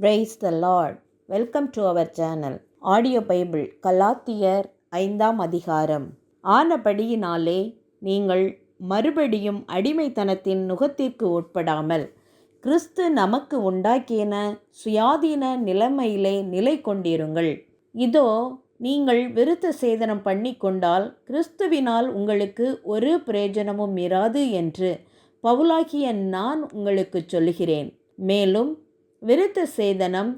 Praise the lord welcome to our channel audio bible கலாத்தியர் ஐந்தாம் அதிகாரம். ஆனபடியினாலே நீங்கள் மறுபடியும் அடிமைத்தனத்தின் நுகத்திற்கு உட்படாமல் கிறிஸ்து நமக்கு உண்டாக்கியன சுயாதீன நிலைமையிலே நிலை கொண்டிருங்கள். இதோ நீங்கள் விருத்த சேதனம் பண்ணி கொண்டால் கிறிஸ்துவினால் உங்களுக்கு ஒரு பிரயோஜனமும் இராது என்று பவுலாகிய நான் உங்களுக்கு சொல்கிறேன் மேலும் விருத்த சேதனம்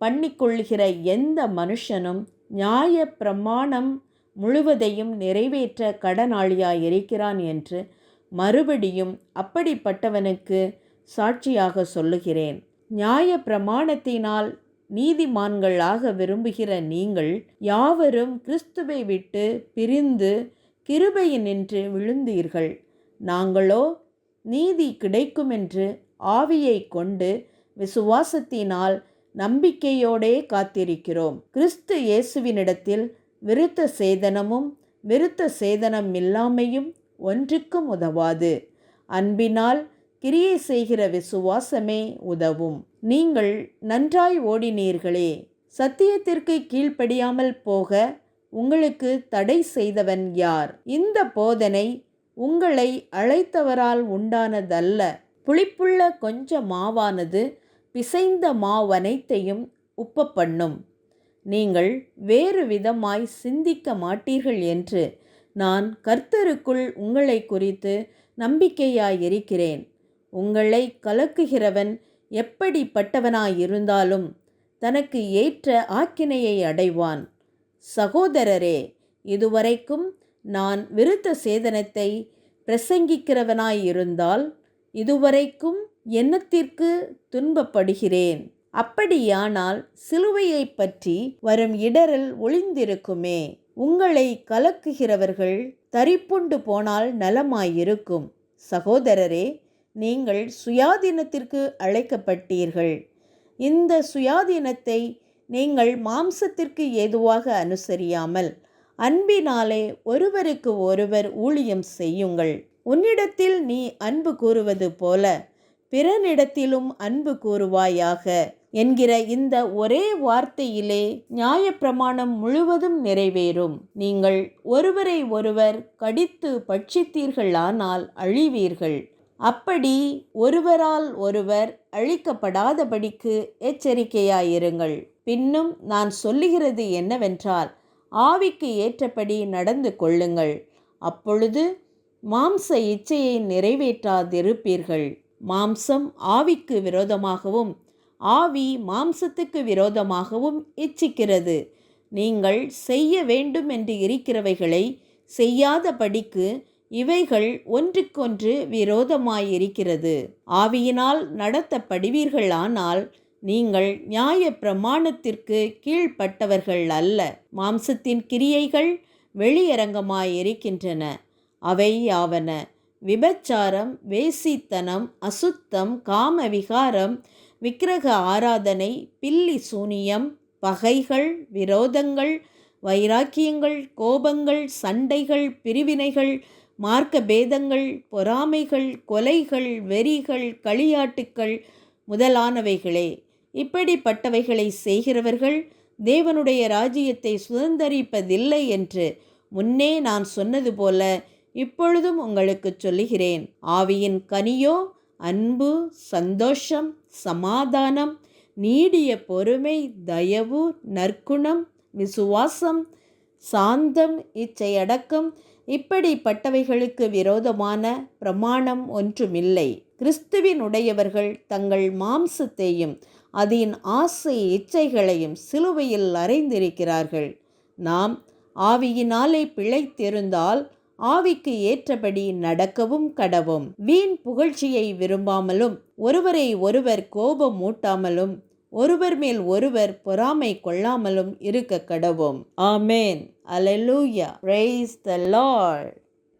பண்ணிக்கொள்கிற எந்த மனுஷனும் நியாய பிரமாணம் முழுவதையும் நிறைவேற்ற கடனாளியாய் இருக்கிறான் என்று மறுபடியும் அப்படிப்பட்டவனுக்கு சாட்சியாக சொல்லுகிறேன். நியாய பிரமாணத்தினால் நீதிமான்களாக விரும்புகிற நீங்கள் யாவரும் கிறிஸ்துவை விட்டு பிரிந்து கிருபையினின்று விழுந்தீர்கள். நாங்களோ நீதி கிடைக்குமென்று ஆவியை கொண்டு விசுவாசத்தினால் நம்பிக்கையோடே காத்திருக்கிறோம். கிறிஸ்து இயேசுவினிடத்தில் விருத்த சேதனமும் விருத்த சேதனம் இல்லாமையும் ஒன்றுக்கும் உதவாது. அன்பினால் கிரியை செய்கிற விசுவாசமே உதவும். நீங்கள் நன்றாய் ஓடினீர்களே சத்தியத்திற்கு கீழ்ப்படியாமல் போக உங்களுக்கு தடை செய்தவன் யார்? இந்த போதனை உங்களை அழைத்தவரால் உண்டானதல்ல. புளிப்புள்ள கொஞ்ச மாவானது பிசைந்த மாவனைத்தையும் உப்ப பண்ணும் நீங்கள் வேறு விதமாய் சிந்திக்க மாட்டீர்கள் என்று நான் கர்த்தருக்குள் உங்களை குறித்து நம்பிக்கையாயிருக்கிறேன். உங்களை கலக்குகிறவன் எப்படிப்பட்டவனாயிருந்தாலும் தனக்கு ஏற்ற ஆக்கினையை அடைவான். சகோதரரே இதுவரைக்கும் நான் விருத்த சேதனத்தை பிரசங்கிக்கிறவனாயிருந்தால் இதுவரைக்கும் எண்ணத்திற்கு துன்பப்படுகிறேன்? அப்படியானால் சிலுவையை பற்றி வரும் இடரல் ஒளிந்திருக்குமே. உங்களை கலக்குகிறவர்கள் தரிப்புண்டு போனால் நலமாயிருக்கும். சகோதரரே நீங்கள் சுயாதீனத்திற்கு அழைக்கப்பட்டீர்கள். இந்த சுயாதீனத்தை நீங்கள் மாம்சத்திற்கு ஏதுவாக அனுசரியாமல் அன்பினாலே ஒருவருக்கு ஒருவர் ஊழியம் செய்யுங்கள். உன்னிடத்தில் நீ அன்பு கூறுவது போல பிறனிடத்திலும் அன்பு கூறுவாயாக என்கிற இந்த ஒரே வார்த்தையிலே நியாயப்பிரமாணம் முழுவதும் நிறைவேறும். நீங்கள் ஒருவரை ஒருவர் கடித்து பட்சித்தீர்களானால் அழிவீர்கள். அப்படி ஒருவரால் ஒருவர் அழிக்கப்படாதபடிக்கு எச்சரிக்கையாயிருங்கள். பின்னும் நான் சொல்லுகிறது என்னவென்றால் ஆவிக்கு ஏற்றபடி நடந்து கொள்ளுங்கள். அப்பொழுது மாம்ச இச்சையை நிறைவேற்றாதிருப்பீர்கள். மாம்சம் ஆவிக்கு விரோதமாகவும் ஆவி மாம்சத்துக்கு விரோதமாகவும் இச்சிக்கிறது. நீங்கள் செய்ய வேண்டும் என்று இருக்கிறவைகளை செய்யாதபடிக்கு இவைகள் ஒன்றுக்கொன்று விரோதமாயிருக்கிறது. ஆவியினால் நடத்தப்படுவீர்களானால் நீங்கள் நியாய பிரமாணத்திற்கு கீழ்ப்பட்டவர்கள் அல்ல. மாம்சத்தின் கிரியைகள் வெளியரங்கமாயிருக்கின்றன. அவை யாவன? விபச்சாரம் வேசித்தனம் அசுத்தம் காம விகாரம் விக்கிரக ஆராதனை பில்லி சூனியம் பகைகள் விரோதங்கள் வைராக்கியங்கள் கோபங்கள் சண்டைகள் பிரிவினைகள் மார்க்க பேதங்கள் பொறாமைகள் கொலைகள் வெறிகள் களியாட்டுக்கள் முதலானவைகளே. இப்படிப்பட்டவைகளை செய்கிறவர்கள் தேவனுடைய ராஜ்யத்தை சுதந்திரிப்பதில்லை என்று முன்னே நான் சொன்னது போல இப்பொழுதும் உங்களுக்கு சொல்லுகிறேன். ஆவியின் கனியோ அன்பு சந்தோஷம் சமாதானம் நீடிய பொறுமை தயவு நற்குணம் விசுவாசம் சாந்தம் இச்சையடக்கம் இப்படிப்பட்டவைகளுக்கு விரோதமான பிரமாணம் ஒன்றுமில்லை. கிறிஸ்துவின் உடையவர்கள் தங்கள் மாம்சத்தையும் அதன் ஆசை இச்சைகளையும் சிலுவையில் அறைந்திருக்கிறார்கள். நாம் ஆவியினாலே பிழைத்திருந்தால் ஆவிக்கு ஏற்றபடி நடக்கவும் கடவும். வீண் புகழ்ச்சியை விரும்பாமலும் ஒருவரை ஒருவர் கோபம் மூட்டாமலும் ஒருவர் மேல் ஒருவர் பொறாமை கொள்ளாமலும் இருக்க கடவும். ஆமேன். அலலூயா பிரைஸ் த லார்ட்